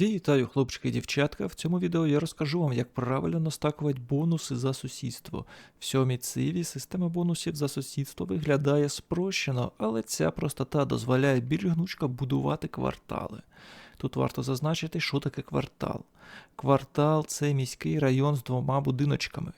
Вітаю, хлопчики і дівчатка. В цьому відео я розкажу вам, як правильно настакувати бонуси за сусідство. В сьомій циві система бонусів за сусідство виглядає спрощено, але ця простота дозволяє більш гнучко будувати квартали. Тут варто зазначити, що таке квартал. Квартал це міський район з двома будиночками.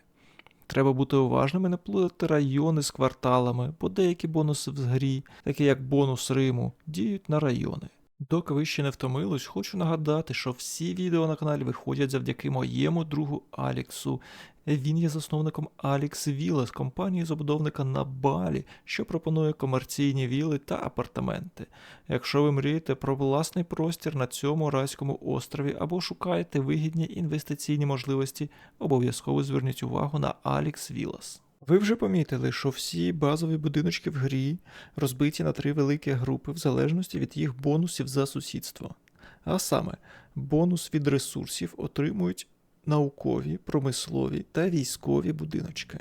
Треба бути уважним і не плутати райони з кварталами, бо деякі бонуси в грі, такі як бонус Риму, діють на райони. Доки ви ще не втомились, хочу нагадати, що всі відео на каналі виходять завдяки моєму другу Аліксу. Він є засновником Alex Villas, компанії забудовника на Балі, що пропонує комерційні віли та апартаменти. Якщо ви мрієте про власний простір на цьому райському острові або шукаєте вигідні інвестиційні можливості, обов'язково зверніть увагу на Alex Villas. Ви вже помітили, що всі базові будиночки в грі розбиті на три великі групи в залежності від їх бонусів за сусідство. А саме, бонус від ресурсів отримують наукові, промислові та військові будиночки.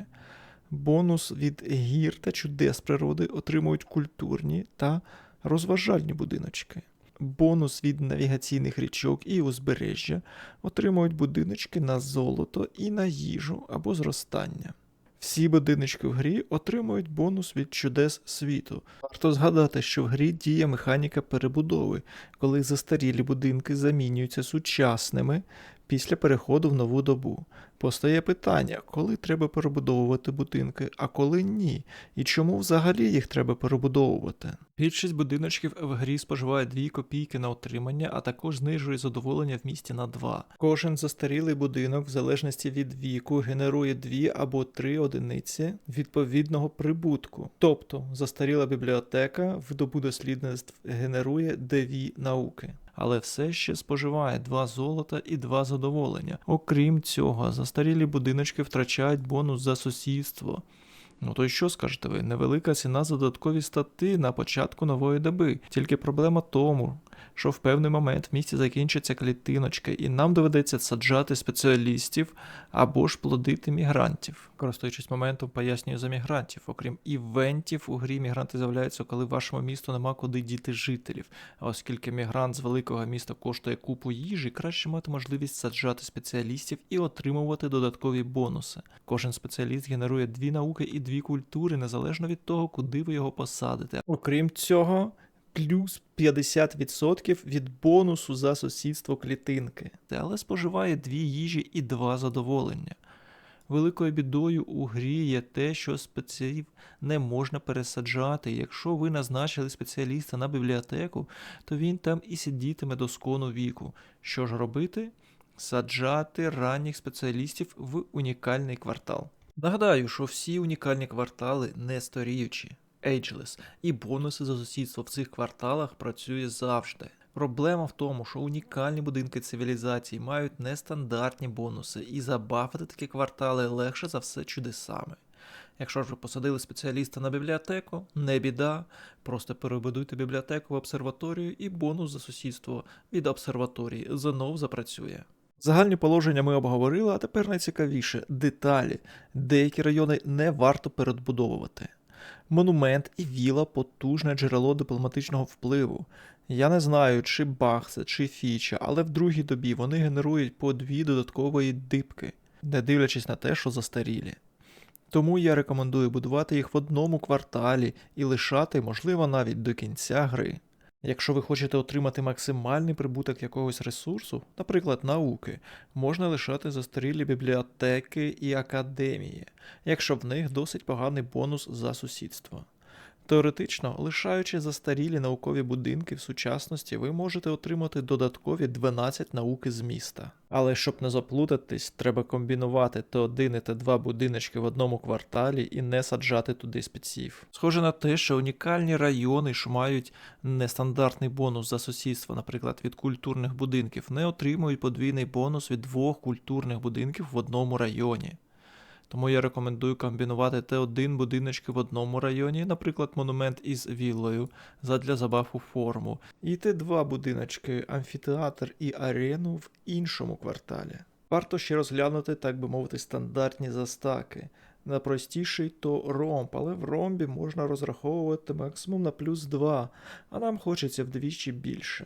Бонус від гір та чудес природи отримують культурні та розважальні будиночки. Бонус від навігаційних річок і узбережжя отримують будиночки на золото і на їжу або зростання. Всі будиночки в грі отримують бонус від чудес світу. Варто згадати, що в грі діє механіка перебудови, коли застарілі будинки замінюються сучасними після переходу в нову добу. Постає питання, коли треба перебудовувати будинки, а коли ні, і чому взагалі їх треба перебудовувати. Більшість будиночків в грі споживає 2 копійки на отримання, а також знижує задоволення в місті на 2. Кожен застарілий будинок, в залежності від віку, генерує 2 або 3 одиниці відповідного прибутку. Тобто застаріла бібліотека в добу дослідництв генерує 2 науки але все ще споживає два золота і два задоволення. Окрім цього, застарілі будиночки втрачають бонус за сусідство. Ну то й що скажете ви? Невелика ціна за додаткові стати на початку нової доби. Тільки проблема тому, що в певний момент в місті закінчаться клітиночки, і нам доведеться саджати спеціалістів або ж плодити мігрантів. Користуючись моментом, пояснюю за мігрантів. Окрім івентів, у грі мігранти з'являються, коли в вашому місту нема куди діти жителів. А оскільки мігрант з великого міста коштує купу їжі, краще мати можливість саджати спеціалістів і отримувати додаткові бонуси. Кожен спеціаліст генерує дві науки і дві культури, незалежно від того, куди ви його посадите. Окрім цього плюс 50% від бонусу за сусідство клітинки, але споживає дві їжі і два задоволення. Великою бідою у грі є те, що спеціалів не можна пересаджати. Якщо ви назначили спеціаліста на бібліотеку, то він там і сидітиме до скону віку. Що ж робити? Саджати ранніх спеціалістів в унікальний квартал. Нагадаю, що всі унікальні квартали не старіючі. Ageless, і бонуси за сусідство в цих кварталах працює завжди. Проблема в тому, що унікальні будинки цивілізації мають нестандартні бонуси, і забафити такі квартали легше за все чудесами. Якщо ж ви посадили спеціаліста на бібліотеку, не біда, просто перебудуйте бібліотеку в обсерваторію і бонус за сусідство від обсерваторії знов запрацює. Загальні положення ми обговорили, а тепер найцікавіше деталі. Деякі райони не варто передбудовувати. Монумент і віла потужне джерело дипломатичного впливу. Я не знаю, чи Бахса, чи фіча, але в другій добі вони генерують по дві додаткової дибки, не дивлячись на те, що застарілі. Тому я рекомендую будувати їх в одному кварталі і лишати, можливо, навіть до кінця гри. Якщо ви хочете отримати максимальний прибуток якогось ресурсу, наприклад, науки, можна лишати застарілі бібліотеки і академії, якщо в них досить поганий бонус за сусідство. Теоретично, лишаючи застарілі наукові будинки в сучасності, ви можете отримати додаткові 12 науки з міста. Але щоб не заплутатись, треба комбінувати Т1 і Т2 будиночки в одному кварталі і не саджати туди спеців. Схоже на те, що унікальні райони, що мають нестандартний бонус за сусідство, наприклад, від культурних будинків, не отримують подвійний бонус від двох культурних будинків в одному районі. Тому я рекомендую комбінувати Т1 будиночки в одному районі, наприклад, монумент із віллою задля забав у форму, і Т2 будиночки, амфітеатр і арену в іншому кварталі. Варто ще розглянути, так би мовити, стандартні застаки. Найпростіший то ромб, але в ромбі можна розраховувати максимум на плюс 2, а нам хочеться вдвічі більше.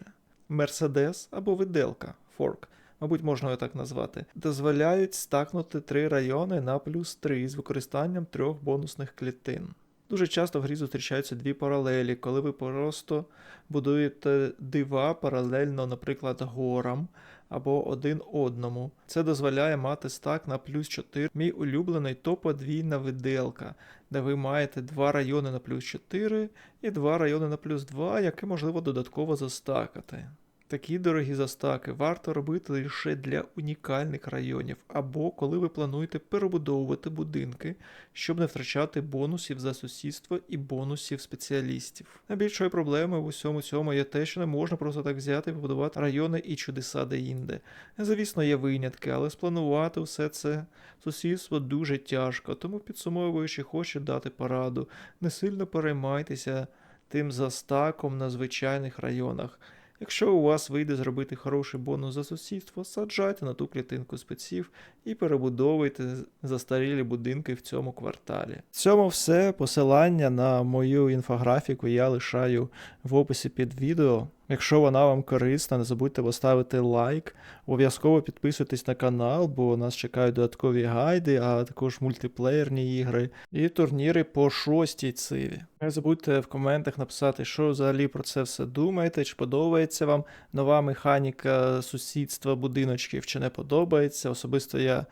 Мерседес або Виделка Форк, мабуть, можна його так назвати, дозволяють стакнути три райони на плюс 3 з використанням трьох бонусних клітин. Дуже часто в грі зустрічаються дві паралелі, коли ви просто будуєте дива паралельно, наприклад, горам або один одному. Це дозволяє мати стак на плюс 4. Мій улюблений то подвійна виделка, де ви маєте два райони на плюс 4 і два райони на плюс 2, які можливо додатково застакати. Такі дорогі застаки варто робити лише для унікальних районів, або коли ви плануєте перебудовувати будинки, щоб не втрачати бонусів за сусідство і бонусів спеціалістів. Найбільшою проблемою в усьому цьому є те, що не можна просто так взяти і побудувати райони і чудеса де-інде. Звісно, є винятки, але спланувати все це сусідство дуже тяжко, тому підсумовуючи, хочу дати пораду. Не сильно переймайтеся тим застаком на звичайних районах. Якщо у вас вийде зробити хороший бонус за сусідство, саджайте на ту клітинку спеців і перебудовуйте застарілі будинки в цьому кварталі. В цьому все. Посилання на мою інфографіку я лишаю в описі під відео. Якщо вона вам корисна, не забудьте поставити лайк. Обов'язково підписуйтесь на канал, бо нас чекають додаткові гайди, а також мультиплеєрні ігри і турніри по шостій циві. Не забудьте в коментах написати, що взагалі про це все думаєте, чи подобається вам нова механіка сусідства будиночків, чи не подобається. Особисто я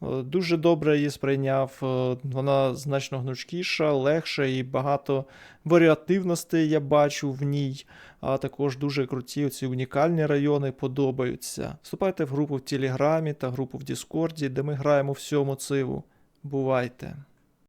дуже добре її сприйняв. е, Вона значно гнучкіша, легша і багато варіативностей я бачу в ній. А також дуже круті ці унікальні райони подобаються. Вступайте в групу в Телеграмі та групу в Діскорді, де ми граємо всьому циву. Бувайте!